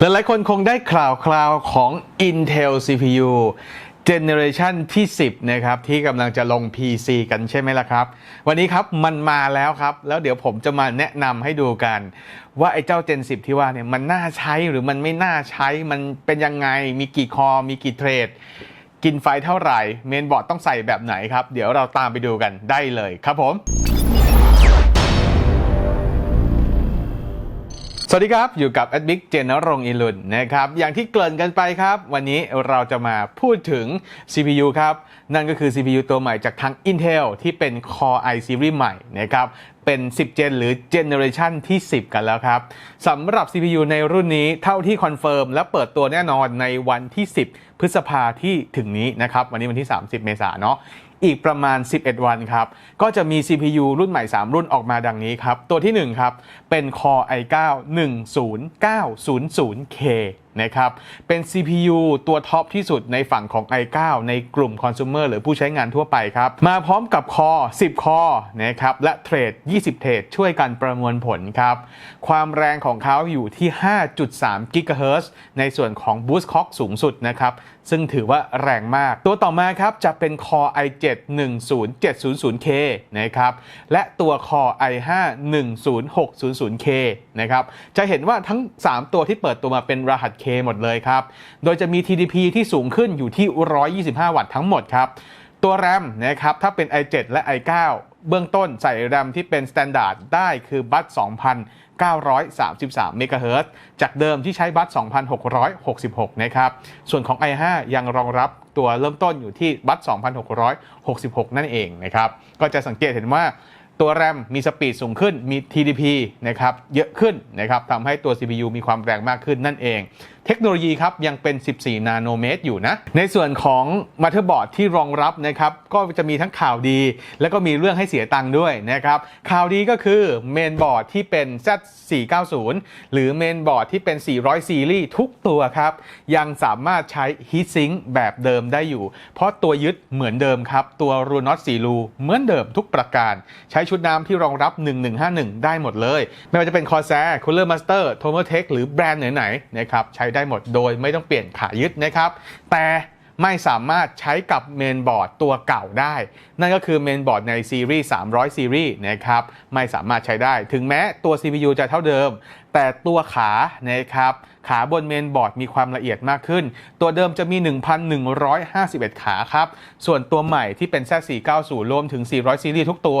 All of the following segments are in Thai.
หลายๆคนคงได้ข่าวคราวของ Intel CPU Generation ที่ 10 นะครับ ที่กำลังจะลง PC กันใช่ไหมล่ะครับ วันนี้ครับมันมาแล้วครับ แล้วเดี๋ยวผมจะมาแนะนำให้ดูกัน ว่าไอ้เจ้า Gen 10 ที่ว่าเนี่ยมันน่าใช้หรือมันไม่น่าใช้มันเป็นยังไงมีกี่คอมีกี่เทรด กินไฟเท่าไหร่ เมนบอร์ดต้องใส่แบบไหนครับ เดี๋ยวเราตามไปดูกันได้เลยครับผม สวัสดีครับ อยู่กับ a d ด i c เจนนรงอิลุนนะครับอย่างที่เกริ่นกันไปครับ วันนี้เราจะมาพูดถึง CPU ครับ นั่นก็คือ CPU ตัวใหม่จากทาง Intel ที่เป็น Core i Series ใหม่นะครับเป็น 10 Gen หรือ Generation ที่ 10 กันแล้วครับสำหรับ CPU ในรุ่นนี้เท่าที่คอนเฟิร์มและเปิดตัวแน่นอนในวันที่ 10 พฤษภาที่ถึงนี้นะครับวันนี้วันที่ 30 เมษายนเนาะ อีกประมาณ 11 วันครับ ก็จะมี CPU รุ่นใหม่ 3 รุ่นออกมาดังนี้ครับ ตัวที่ 1 ครับ เป็น Core i9 10900K นะครับเป็น CPU ตัวท็อปที่สุดในฝั่งของ i9 ในกลุ่มคอน sumer หรือผู้ใช้งานทั่วไปครับ มาพร้อมกับคอ 10 คอนะครับและเทรด 20 เทรดช่วยกันประมวลผลครับ ความแรงของเขาอยู่ที่ 5.3 GHz ในส่วนของ Boost Clock สูงสุดนะครับ ซึ่งถือว่าแรงมาก ตัวต่อมาครับจะเป็น Core i7 10700K นะครับและตัว Core i5 10600K นะครับจะเห็นว่าทั้ง 3 ตัวที่เปิดตัวมาเป็นรหัส K หมดเลยครับ โดยจะมี TDP ที่สูงขึ้นอยู่ที่ 125 วัตต์ทั้งหมดครับ ตัว RAM นะครับถ้าเป็น i7 และ i9 เบื้องต้นใส่ RAM ที่เป็น Standard ได้คือบัต2,933 เมกะเฮิรตซ์จากเดิมที่ใช้บัต2,666 นะครับ ส่วนของ i5 ยังรองรับตัวเริ่มต้นอยู่ที่บัต2,666 นั่นเองนะครับ ก็จะสังเกตเห็นว่า ตัว RAM มีสปีดสูงขึ้นมี TDP นะครับเยอะขึ้นนะครับทำให้ตัว CPU มีความแรงมากขึ้นนั่นเอง เทคโนโลยีครับยังเป็น 14 นาโนเมตรอยู่นะ ในส่วนของมาเ t อร์บอร์ดที่รองรับนะครับก็จะมีทั้งข่าวดี แล้วก็มีเรื่องให้เสียตังค์ด้วยนะครับข่าวดีก็คือเมนบอร์ดที่เป็น Z490 หรือเมนบอร์ดที่เป็น 400 ซีรีส์ทุกตัวครับ ยังสามารถใช้ Heatsink แบบเดิมได้อยู่ เพราะตัวยึดเหมือนเดิมครับ ตัวรูน็อต4รูเหมือนเดิมทุกประการใช้ชุดน้ำที่รองรับ 1151 ได้หมดเลย ไม่ว่าจะเป็น Corsair Cooler Master t o m e r t e c h หรือแบรนด์ไหนๆนะครับใช้ได้หมดโดยไม่ต้องเปลี่ยนขายึดนะครับแต่ ไม่สามารถใช้กับเมนบอร์ดตัวเก่าได้ นั่นก็คือเมนบอร์ดในซีรีส์300 ซีรีส์นะครับไม่สามารถใช้ได้ ถึงแม้ตัว CPU จะเท่าเดิม แต่ตัวขานะครับขาบนเมนบอร์ดมีความละเอียดมากขึ้น ตัวเดิมจะมี 1,151 ขาครับ ส่วนตัวใหม่ที่เป็น Z490 รวมถึง 400 ซีรีส์ทุกตัว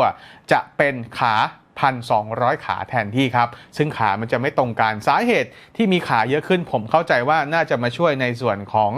จะเป็นขา 1,200 ขาแทนที่ครับ ซึ่งขามันจะไม่ตรงกันสาเหตุที่มีขาเยอะขึ้น ผมเข้าใจว่าน่าจะมาช่วยในส่วนของ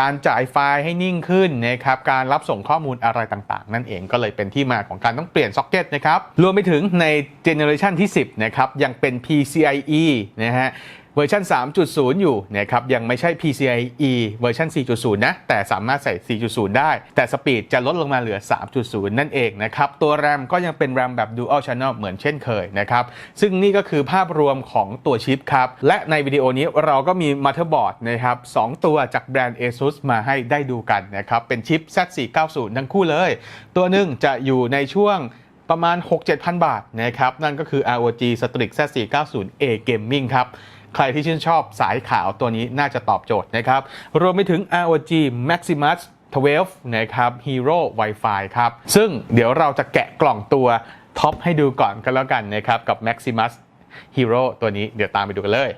การจ่ายไฟล์ให้นิ่งขึ้นนะครับการรับส่งข้อมูลอะไรต่างๆ นั่นเองก็เลยเป็นที่มาของการต้องเปลี่ยนซ็อกเก็ตนะครับรวมไปถึงในเจเนอเรชันที่ 10นะครับยังเป็น PCIe นะฮะ เวอร์ชัน3.0 อยู่นะครับยังไม่ใช่ PCIe เวอร์ชัน4.0 นะ แต่สามารถใส่ 4.0 ได้ แต่สปีดจะลดลงมาเหลือ 3.0 นั่นเองนะครับ ตัว RAM ก็ยังเป็น RAM แบบ Dual Channel เหมือนเช่นเคยนะครับ ซึ่งนี่ก็คือภาพรวมของตัวชิปครับ และในวิดีโอนี้เราก็มี Motherboard นะครับ2ตัวจากแบรนด์ ASUS มาให้ได้ดูกันนะครับ เป็นชิป Z490 ทั้งคู่เลย ตัวหนึ่งจะอยู่ในช่วงประมาณ 6-7,000 บาทนะครับนั่นก็คือ ROG Strix Z490A Gaming ครับ ใครที่ชื่นชอบสายขาวตัวนี้น่าจะตอบโจทย์นะครับ รวมไปถึง ROG Maximus 12 นะครับ Hero Wi-Fi ครับ ซึ่งเดี๋ยวเราจะแกะกล่องตัวท็อปให้ดูก่อนกันแล้วกันนะครับ กับ Maximus Hero ตัวนี้เดี๋ยวตามไปดูกันเลย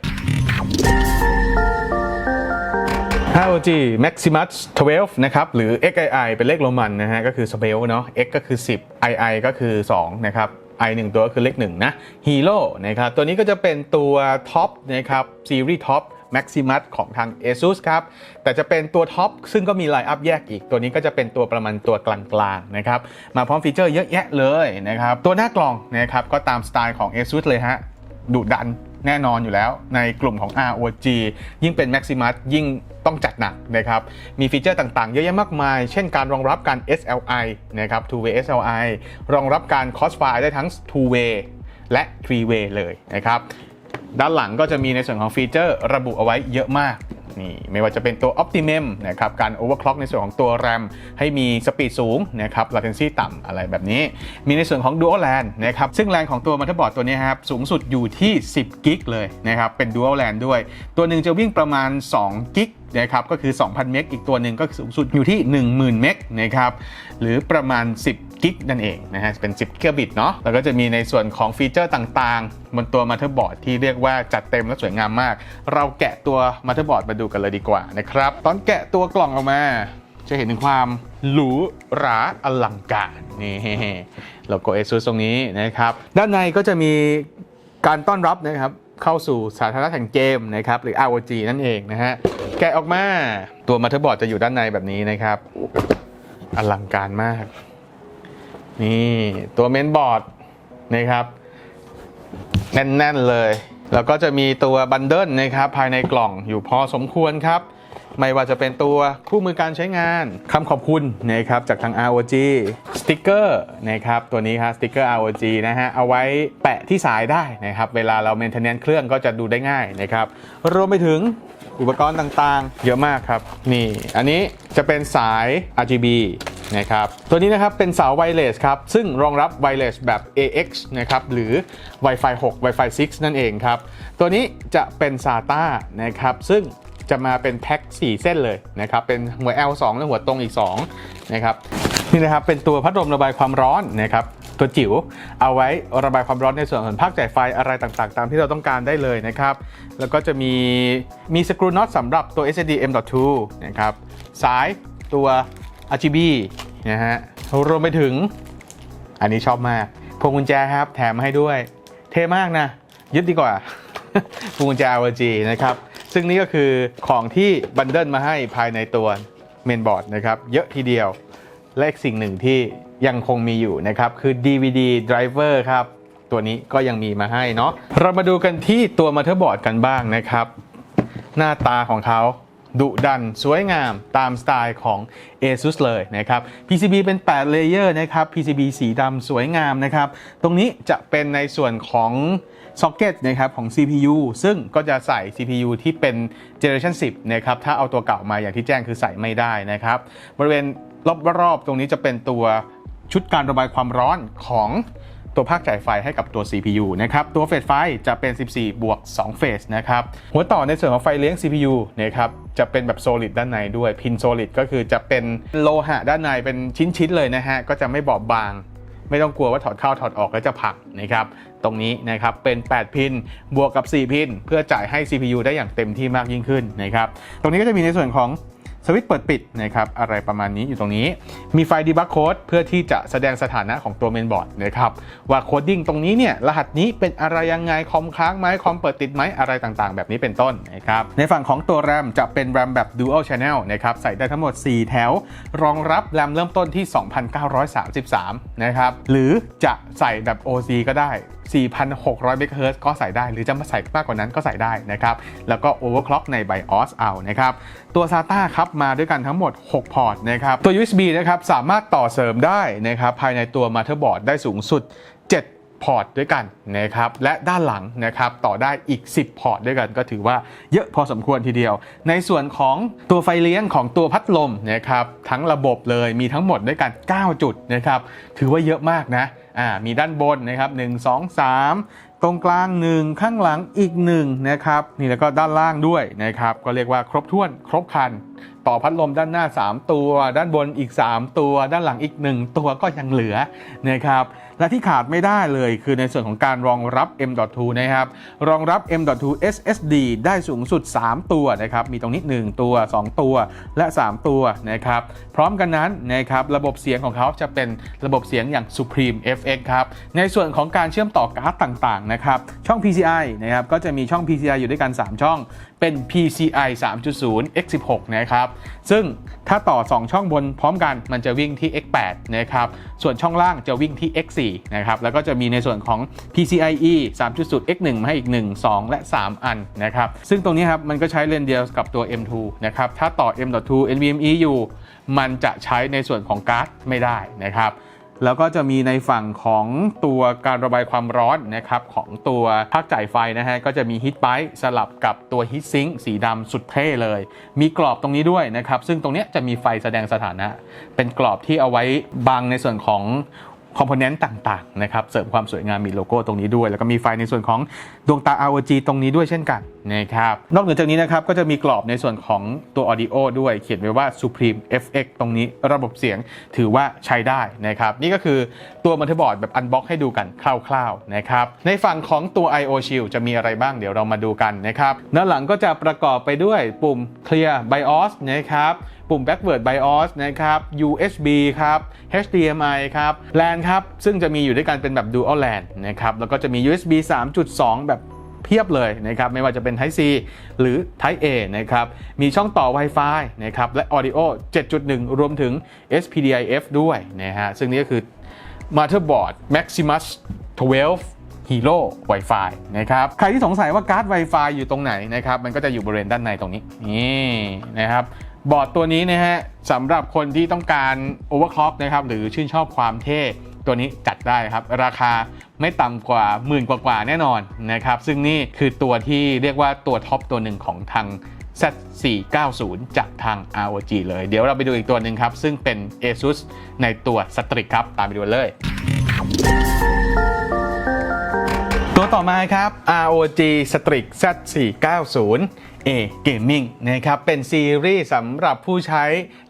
ROG Maximus 12 นะครับ หรือ XII เป็นเลขโรมันนะฮะ ก็คือ12เนาะ X ก็คือ 10 II ก็คือ 2 นะครับ I 1ตัวก็คือเลข1นะ Hero นะครับตัวนี้ก็จะเป็นตัวท็อปนะครับซีรีส์ท็อป Maximus ของทาง ASUS ครับ แต่จะเป็นตัวท็อปซึ่งก็มีไลน์อัพแยกอีก ตัวนี้ก็จะเป็นตัวประมาณตัวกลางๆนะครับ มาพร้อมฟีเจอร์เยอะแยะเลยนะครับ ตัวหน้ากล่องนะครับก็ตามสไตล์ของ ASUS เลยฮะดุดัน แน่นอนอยู่แล้วในกลุ่มของ ROG ยิ่งเป็น Maximus ยิ่งต้องจัดหนักนะครับ มีฟีเจอร์ต่างๆ เยอะแยะมากมาย เช่นการรองรับการ SLI นะครับ two way SLI รองรับการ cross file ได้ทั้ง two way และ three way เลยนะครับ ด้านหลังก็จะมีในส่วนของฟีเจอร์ระบุเอาไว้เยอะมาก นี่ไม่ว่าจะเป็นตัว Optimum นะครับการ overclock ในส่วนของตัว RAM ให้มีสปีดสูงนะครับ latency ต่ำอะไรแบบนี้ มีในส่วนของ Dual LAN นะครับซึ่ง LAN ของตัว motherboard ตัวนี้ครับสูงสุดอยู่ที่ 10 กิกเลยนะครับเป็น Dual LAN ด้วย ตัวหนึ่งจะวิ่งประมาณ 2 กิกนะครับก็คือ 2,000 เมกอีกตัวหนึ่งก็สูงสุดอยู่ที่ 10,000 เมกนะครับหรือประมาณ 10 กิกนั่นเองนะฮะเป็น 10กิกะบิตเนาะแล้วก็จะมีในส่วนของฟีเจอร์ต่างๆ บนตัว motherboard ที่เรียกว่าจัดเต็มและสวยงามมาก เราแกะตัว motherboard มาดูกันเลยดีกว่านะครับตอนแกะตัวกล่องออกมาจะเห็นถึงความหรูหราอลังการนี่โลโก้ ASUS ตรงนี้นะครับ ด้านในก็จะมีการต้อนรับนะครับ เข้าสู่สาธารณะแห่งเกมนะครับ หรือ ROG นั่นเองนะฮะ แกะออกมาตัวมั t เ e r b o a r d จะอยู่ด้านในแบบนี้นะครับ อลังการมาก นี่ตัวเมนบอร์ดนะครับ แน่นๆเลย แล้วก็จะมีตัวบันเดิลนะครับภายในกล่องอยู่พอสมควรครับ ไม่ว่าจะเป็นตัวคู่มือการใช้งานคำขอบคุณนะครับจากทาง ROG สติกเกอร์นะครับตัวนี้ครับสติกเกอร์ ROG นะฮะเอาไว้แปะที่สายได้นะครับ เวลาเราเมนเทนเนนเครื่องก็จะดูได้ง่ายนะครับ รวมไปถึงอุปกรณ์ต่างๆ เยอะมากครับ นี่ อันนี้จะเป็นสาย RGB นะครับตัวนี้นะครับเป็นเสาไวเลสครับ ซึ่งรองรับไวเลสแบบ AX นะครับหรือ Wi-Fi 6 Wi-Fi 6 นั่นเองครับ ตัวนี้จะเป็น SATA นะครับ ซึ่งจะมาเป็นแพ็ค 4 เส้นเลยนะครับ เป็นหัว L2 และหัวตรงอีก 2 นะครับ นี่นะครับเป็นตัวพัดลมระบายความร้อนนะครับตัวจิ๋วเอาไว้ระบายความร้อนในส่วนของภาคจ่ายไฟอะไรต่างๆ ตามที่เราต้องการได้เลยนะครับ แล้วก็จะมีมีสกรูน็อตสำหรับตัว SSD M.2 นะครับ สายตัว RGB นะฮะรวมไปถึง อันนี้ชอบมากพวงกุญแจครับ แถมให้ด้วย เท่มากนะ ยึดดีกว่าพวงกุญแจ RG นะครับ ซึ่งนี่ก็คือของที่บันเดิลมาให้ภายในตัวเมนบอร์ดนะครับ เยอะทีเดียวและสิ่งหนึ่งที่ยังคงมีอยู่นะครับ คือ DVD driver ครับ ตัวนี้ก็ยังมีมาให้เนาะเรามาดูกันที่ตัวมั t เ e r b o a r d กันบ้างนะครับ หน้าตาของเขา ดุดัน สวยงามตามสไตล์ของ ASUS เลยนะครับ PCB เป็น 8 เลเยอร์นะครับ PCB สีดำสวยงามนะครับ ตรงนี้จะเป็นในส่วนของซ็อกเก็ตนะครับของ CPU ซึ่งก็จะใส่ CPU ที่เป็น Generation 10 นะครับ ถ้าเอาตัวเก่ามาอย่างที่แจ้งคือใส่ไม่ได้นะครับ บริเวณรอบๆตรงนี้จะเป็นตัวชุดการระบายความร้อนของ ตัวภาคจ่ายไฟให้กับตัว CPU นะครับ ตัวเฟสไฟจะเป็น 14 บวก 2 เฟสนะครับ หัวต่อในส่วนของไฟเลี้ยง CPU นะครับจะเป็นแบบโซลิดด้านในด้วยพินโซลิดก็คือจะเป็นโลหะด้านในเป็นชิ้นๆเลยนะฮะ ก็จะไม่บอบบาง ไม่ต้องกลัวว่าถอดเข้าถอดออกแล้วจะพังนะครับ ตรงนี้นะครับเป็น 8 พินบวกกับ 4 พินเพื่อจ่ายให้ CPU ได้อย่างเต็มที่มากยิ่งขึ้นนะครับ ตรงนี้ก็จะมีในส่วนของ สวิตช์เปิดปิดนะครับอะไรประมาณนี้อยู่ตรงนี้ มีไฟดีบักโค้ดเพื่อที่จะแสดงสถานะของตัวเมนบอร์ดนะครับว่าโคดดิ้งตรงนี้เนี่ยรหัสนี้เป็นอะไรยังไงคอมค้างไหมคอมเปิดติดไหมอะไรต่างๆ แบบนี้เป็นต้นนะครับในฝั่งของตัว RAM จะเป็น RAM แบบ Dual Channel นะครับใส่ได้ทั้งหมด 4 แถว รองรับ RAM เริ่มต้นที่ 2,933 นะครับหรือจะใส่แบบ OC ก็ได้ 4,600 MHz ก็ใส่ได้ หรือจะมาใส่มากกว่านั้นก็ใส่ได้นะครับ แล้วก็ overclock ใน BIOS เอานะครับ ตัว SATA ครับมาด้วยกันทั้งหมด 6 พอร์ตนะครับ ตัว USB นะครับสามารถต่อเสริมได้นะครับภายในตัว motherboard ได้สูงสุด พอร์ตด้วยกันนะครับและด้านหลังนะครับต่อได้อีก 10 พอร์ตด้วยกันก็ถือว่าเยอะพอสมควรทีเดียว ในส่วนของตัวไฟเลี้ยงของตัวพัดลมนะครับทั้งระบบเลยมีทั้งหมดด้วยกัน 9 จุดนะครับถือว่าเยอะมากนะอ่ามีด้านบนนะครับ1 2 3 ตรงกลาง 1 ข้างหลังอีก1นะครับนี่แล้วก็ด้านล่างด้วยนะครับก็เรียกว่าครบถ้วนครบครัน ต่อพัดลมด้านหน้า 3 ตัว ด้านบนอีก 3 ตัว ด้านหลังอีก 1 ตัวก็ยังเหลือนะครับ และที่ขาดไม่ได้เลยคือในส่วนของการรองรับ M.2 นะครับ รองรับ M.2 SSD ได้สูงสุด 3 ตัวนะครับ มีตรงนี้ 1 ตัว 2 ตัว และ 3 ตัวนะครับ พร้อมกันนั้นนะครับ ระบบเสียงของเขาจะเป็นระบบเสียงอย่าง Supreme FX ครับ ในส่วนของการเชื่อมต่อการ์ดต่างๆนะครับ ช่อง PCI นะครับ ก็จะมีช่อง PCI อยู่ด้วยกัน 3 ช่อง เป็น PCI 3.0 X16 นะครับ ซึ่งถ้าต่อ 2 ช่องบนพร้อมกัน มันจะวิ่งที่ X8 นะครับ ส่วนช่องล่างจะวิ่งที่ X4 นะครับ แล้วก็จะมีในส่วนของ PCIe 3.0 X1 มาให้อีก 1 2 และ 3 อันนะครับ ซึ่งตรงนี้ครับมันก็ใช้เลนเดียวกับตัว M2 นะครับ ถ้าต่อ M.2 NVMe อยู่ มันจะใช้ในส่วนของการ์ดไม่ได้นะครับแล้วก็จะมีในฝั่งของตัวการระบายความร้อนนะครับของตัวภาคจ่ายไฟนะฮะก็จะมีฮีทไ i สลับกับตัวฮีทซิงค์สีดำสุดเท่เลย มีกรอบตรงนี้ด้วยนะครับ ซึ่งตรงนี้จะมีไฟแสดงสถานะ เป็นกรอบที่เอาไว้บังในส่วนของ คอมโพเนนต์ต่างๆนะครับเสริมความสวยงามมีโลโก้ตรงนี้ด้วย แล้วก็มีไฟในส่วนของดวงตา ROG ตรงนี้ด้วยเช่นกันนะครับนอกเหนือจากนี้นะครับก็จะมีกรอบในส่วนของตัว Audio ด้วยเขียนไว้ว่า Supreme FX ตรงนี้ระบบเสียงถือว่าใช้ได้นะครับนี่ก็คือตัวมัลติบอร์ดแบบอันบ็อกให้ดูกันคร่าวๆนะครับในฝั่งของตัว I/O Shield จะมีอะไรบ้างเดี๋ยวเรามาดูกันนะครับด้านหลังก็จะประกอบไปด้วยปุ่ม Clear BIOS นะครับ ปุ่ม backward BIOS นะครับ USB ครับ HDMI ครับ LAN ครับ ซึ่งจะมีอยู่ด้วยกันเป็นแบบ dual LAN นะครับ แล้วก็จะมี USB 3.2 แบบเพียบเลยนะครับ ไม่ว่าจะเป็น Type C หรือ Type A นะครับ มีช่องต่อ Wi-Fi นะครับ และ Audio 7.1 รวมถึง SPDIF ด้วยนะฮะ ซึ่งนี่ก็คือ Motherboard Maximus 12 Hero Wi-Fi นะครับ ใครที่สงสัยว่าการ์ด Wi-Fi อยู่ตรงไหนนะครับ มันก็จะอยู่บริเวณด้านในตรงนี้ นี่นะครับ บอร์ดตัวนี้นะฮะสำหรับคนที่ต้องการ overclock นะครับหรือชื่นชอบความเท่ตัวนี้จัดได้ครับ ราคาไม่ต่ำกว่าหมื่นกว่าๆแน่นอนนะครับซึ่งนี่คือตัวที่เรียกว่าตัวท็อปตัวหนึ่งของทาง Z490 จากทาง ROG เลย เดี๋ยวเราไปดูอีกตัวหนึ่งครับ ซึ่งเป็น ASUS ในตัว Strix ครับ ตามไปดูเลย ต่อมาครับ ROG Strix Z490 A Gaming นะครับ เป็นซีรีส์สำหรับผู้ใช้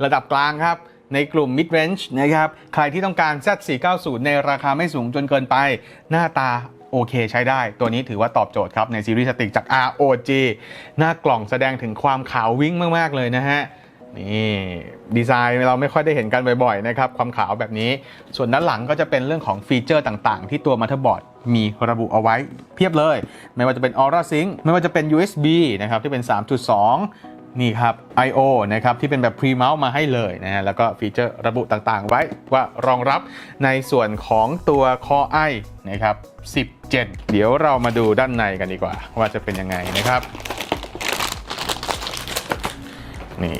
ระดับกลางครับในกลุ่ม mid range นะครับ ใครที่ต้องการ Z490 ในราคาไม่สูงจนเกินไป หน้าตาโอเคใช้ได้ ตัวนี้ถือว่าตอบโจทย์ครับ ในซีรีส์สติกจาก ROG หน้ากล่องแสดงถึงความขาววิ่งมาก ๆ เลยนะฮะ นี่ดีไซน์เราไม่ค่อยได้เห็นกันบ่อย ๆ นะครับ ความขาวแบบนี้ ส่วนด้านหลังก็จะเป็นเรื่องของฟีเจอร์ต่าง ๆ ที่ตัวมั t เ e r b o a r d มีระบุเอาไว้เพียบเลย ไม่ว่าจะเป็น Aura Sync ไม่ว่าจะเป็น USB นะครับที่เป็น 3.2 นี่ครับ I/O นะครับที่เป็นแบบ Pre Mount มาให้เลยนะฮะแล้วก็ฟีเจอร์ระบุต่างๆ ไว้ว่ารองรับในส่วนของตัว Core i นะครับ10 Gen เดี๋ยวเรามาดูด้านในกันดีกว่า ว่าจะเป็นยังไงนะครับนี่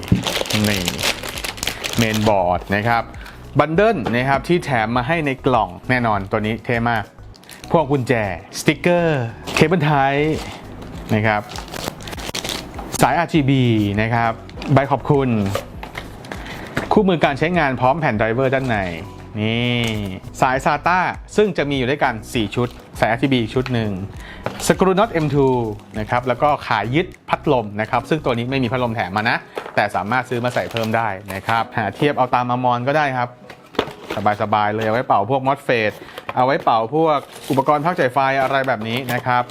นี่เมนบอร์ดนะครับบันเดิลนะครับที่แถมมาให้ในกล่องแน่นอนตัวนี้เท่มาก พวกกุญแจสติกเกอร์เคเบิลไทนะครับสาย RGB นะครับใบขอบคุณ คู่มือการใช้งานพร้อมแผ่นไดรเวอร์ด้านในนี่สาย SATA ซึ่งจะมีอยู่ด้วยกัน 4 ชุด สาย RGB อีกชุดหนึ่งสกรูน็อต M2 นะครับแล้วก็ขายึดพัดลมนะครับ ซึ่งตัวนี้ไม่มีพัดลมแถมมานะ แต่สามารถซื้อมาใส่เพิ่มได้นะครับหาเทียบเอาตามมามอนก็ได้ครับ สบายๆเลยเอาไว้เป่าพวกมอสเฟต เอาไว้เป่าพวกอุปกรณ์พักจ่ายไฟอะไรแบบนี้นะครับ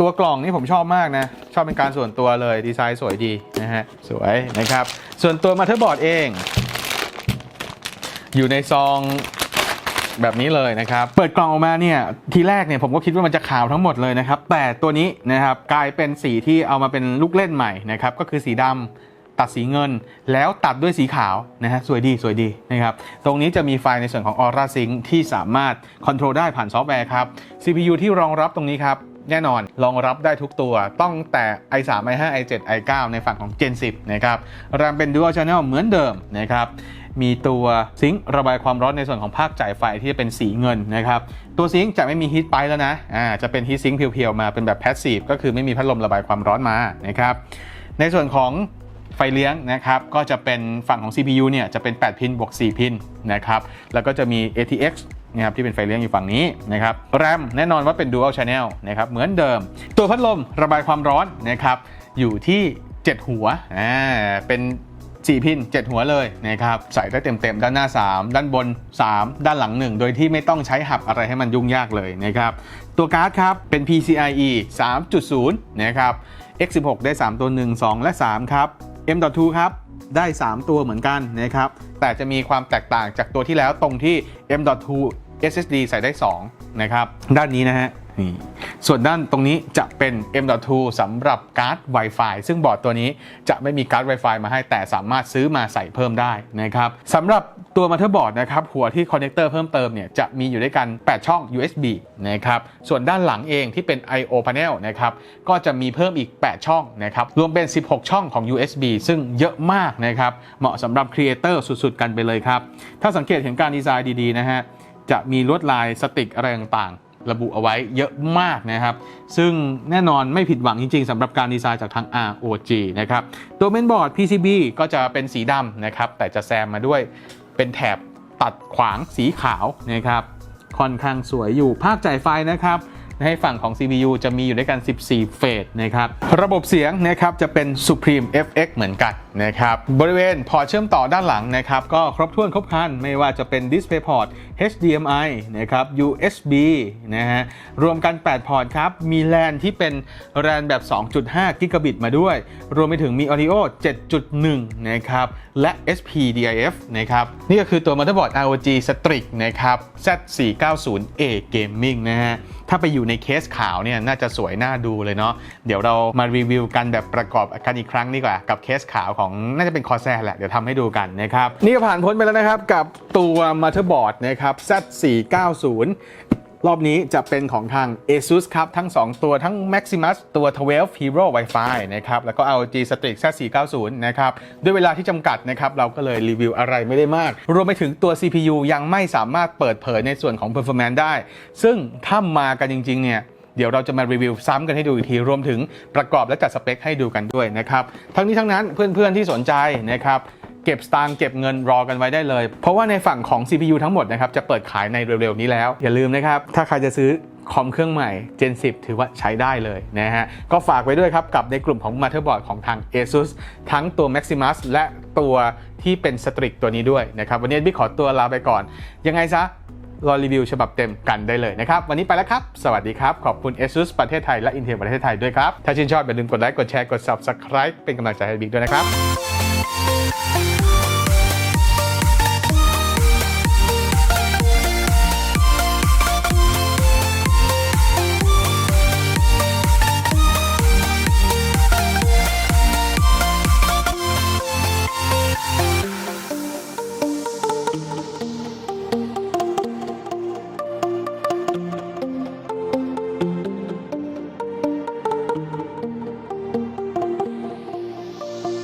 ตัวกล่องนี่ผมชอบมากนะ ชอบเป็นการส่วนตัวเลยดีไซน์สวยดีนะฮะสวยนะครับ ส่วนตัวมาเ t อร์บอร์ดเอง อยู่ในซองแบบนี้เลยนะครับ เปิดกล่องออกมาเนี่ยทีแรกเนี่ยผมก็คิดว่ามันจะขาวทั้งหมดเลยนะครับ แต่ตัวนี้นะครับกลายเป็นสีที่เอามาเป็นลูกเล่นใหม่นะครับก็คือสีดำ ตัดสีเงิน แล้วตัดด้วยสีขาวนะฮะสวยดีสวยดีนะครับ ตรงนี้จะมีไฟล์ในส่วนของ Aura Sync ที่สามารถคอนโทรลได้ผ่านซอฟต์แวร์ครับ CPU ที่รองรับตรงนี้ครับแน่นอนรองรับได้ทุกตัวต้องแต่ i3 i5 i7 i9 ในฝั่งของ Gen 10 นะครับ RAM เป็น Dual Channel เหมือนเดิมนะครับ มีตัวซิงค์ระบายความร้อนในส่วนของภาคจ่ายไฟที่จะเป็นสีเงินนะครับ ตัวซิงค์จะไม่มีฮีทไปแล้วนะอ่าจะเป็นฮีทซิงค์เพียวๆ มาเป็นแบบแพสซีฟก็คือไม่มีพัดลมระบายความร้อนมานะครับในส่วนของ ไฟเลี้ยงนะครับก็จะเป็นฝั่งของ CPU เนี่ยจะเป็น 8 พินบวก 4 พินนะครับแล้วก็จะมี ATX นะครับที่เป็นไฟเลี้ยงอยู่ฝั่งนี้นะครับ RAM แน่นอนว่าเป็น Dual Channel นะครับเหมือนเดิม ตัวพัดลมระบายความร้อนนะครับอยู่ที่ 7 หัวอ่าเป็น4 พิน 7 หัวเลยนะครับใส่ได้เต็มๆ ด้านหน้า 3 ด้านบน 3 ด้านหลัง 1 โดยที่ไม่ต้องใช้หับอะไรให้มันยุ่งยากเลยนะครับตัวการ์ดครับเป็น PCIe 3.0 นะครับ X16 ได้ 3 ตัว 1 2 และ 3 ครับ M.2 ครับได้ 3 ตัวเหมือนกันนะครับแต่จะมีความแตกต่างจากตัวที่แล้วตรงที่ M.2 SSD ใส่ได้ 2 นะครับ ด้านนี้นะฮะนี่ส่วนด้านตรงนี้จะเป็น M.2 สำหรับการ์ด Wi-Fi ซึ่งบอร์ดตัวนี้จะไม่มีการ์ด Wi-Fi มาให้แต่สามารถซื้อมาใส่เพิ่มได้นะครับสำหรับตัวมั t เ e r b o a r d นะครับหัวที่คอนเนคเตอร์เพิ่มเติมเนี่ยจะมีอยู่ด้วยกัน 8 ช่อง USB นะครับส่วนด้านหลังเองที่เป็น I/O panel นะครับก็จะมีเพิ่มอีก 8 ช่องนะครับรวมเป็น 16 ช่องของ USB ซึ่งเยอะมากนะครับเหมาะสำหรับครีเอเตอร์สุดๆ กันไปเลยครับถ้าสังเกตเห็นการดีไซน์ดีๆนะฮะ จะมีลวดลายสติกอะไรต่างๆ ระบุเอาไว้เยอะมากนะครับ ซึ่งแน่นอนไม่ผิดหวังจริง ๆสำหรับการดีไซน์จากทาง ROG นะครับตัวเมนบอร์ด PCB ก็จะเป็นสีดำนะครับ แต่จะแซมมาด้วยเป็นแถบตัดขวางสีขาวนะครับ ค่อนข้างสวยอยู่ภาคจ่ายไฟนะครับให้ฝั่งของ CPU จะมีอยู่ด้วยกัน 14 เฟสนะครับ ระบบเสียงนะครับจะเป็น Supreme FX เหมือนกัน นะครับบริเวณพอร์ตเชื่อมต่อด้านหลังนะครับก็ครบถ้วนครบครันไม่ว่าจะเป็น DisplayPort HDMI นะครับ USB นะฮะรวมกัน 8 พอร์ตครับ มี LAN ที่เป็น LAN แบบ 2.5 กิกะบิตมาด้วย รวมไปถึงมี Audio 7.1 นะครับ และ SPDIF นะครับ นี่ก็คือตัว motherboard ROG Strix นะครับ Z490A Gaming นะฮะถ้าไปอยู่ในเคสขาวเนี่ยน่าจะสวยน่าดูเลยเนาะเดี๋ยวเรามารีวิวกันแบบประกอบกันอีกครั้งดีกว่ากับเคสขาวของน่าจะเป็นคอแซแหละ เดี๋ยวทำให้ดูกันนะครับ นี่ก็ผ่านพ้นไปแล้วนะครับกับตัว motherboard นะครับ Z490 รอบนี้จะเป็นของทาง ASUS ครับ ทั้ง 2 ตัวทั้ง Maximus ตัว 12 Hero Wi-Fi นะครับ แล้วก็ ROG Strix Z490 นะครับ ด้วยเวลาที่จำกัดนะครับ เราก็เลยรีวิวอะไรไม่ได้มาก รวมไปถึงตัว CPU ยังไม่สามารถเปิดเผยในส่วนของ performance ได้ ซึ่งถ้ามากันจริง ๆ เนี่ย เดี๋ยวเราจะมารีวิวซ้ำกันให้ดูอีกทีรวมถึงประกอบและจัดสเปคให้ดูกันด้วยนะครับทั้งนี้ทั้งนั้นเพื่อนๆที่สนใจนะครับเก็บสตางค์เก็บเงินรอกันไว้ได้เลย เพราะว่าในฝั่งของ CPU ทั้งหมดนะครับจะเปิดขายในเร็วๆนี้แล้ว อย่าลืมนะครับ ถ้าใครจะซื้อคอมเครื่องใหม่ Gen 10 ถือว่าใช้ได้เลยนะฮะ ก็ฝากไว้ด้วยครับ กับในกลุ่มของ Motherboard ของทาง ASUS ทั้งตัว Maximus และตัวที่เป็น Strix ตัวนี้ด้วยนะครับ วันนี้บิ๊กขอตัวลาไปก่อน ยังไงซะ รอรีวิวฉบับเต็มกันได้เลยนะครับ วันนี้ไปแล้วครับ สวัสดีครับ ขอบคุณ ASUS ประเทศไทยและ Intel ประเทศไทยด้วยครับ ถ้าชื่นชอบอย่าลืมกดไลค์กดแชร์กด Subscribe เป็นกำลังใจให้บิ๊กด้วยนะครับ